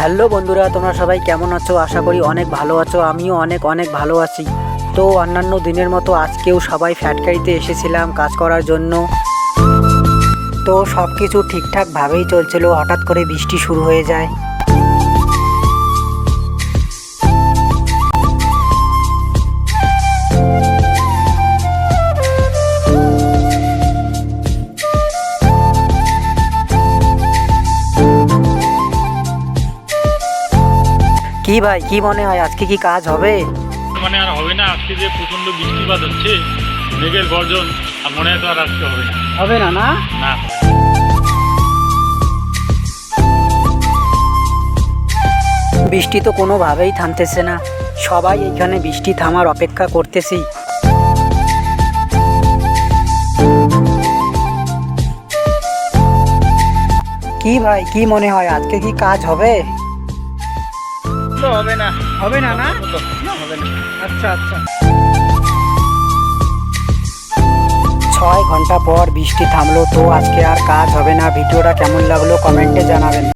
Hello বন্ধুরা, তোমরা সবাই কেমন আছো? আশা করি অনেক ভালো আছো, আমিও অনেক অনেক ভালো আছি। তো অন্যান্য দিনের মতো আজকেও সবাই ফ্যাটকারিতে এসেছিলাম কাজ করার জন্য। তো সব কিছু ঠিকঠাকভাবেই চলছিল, হঠাৎ করে বৃষ্টি শুরু হয়ে যায়। কি ভাই কি মনে হয়? আজকে কি কাজ হবে? মানে আর হবে না আজকে যে প্রচণ্ড বৃষ্টিপাত হচ্ছে মেঘের গর্জন আর মনে হয় তো আর আজকে হবে না। হবে না না? না। বৃষ্টি তো কোনোভাবেই থামতেছে না। সবাই এখানে বৃষ্টি থামার অপেক্ষা করতেছি। কি ভাই কি মনে হয়? আজকে কি কাজ হবে? তো হবে না। হবে না না? হবে না। আচ্ছা আচ্ছা। ছয় ঘণ্টা পর বৃষ্টি থামলো তো আজকে আর কাজ হবে না। ভিডিওটা কেমন লাগল কমেন্টে জানাবেন।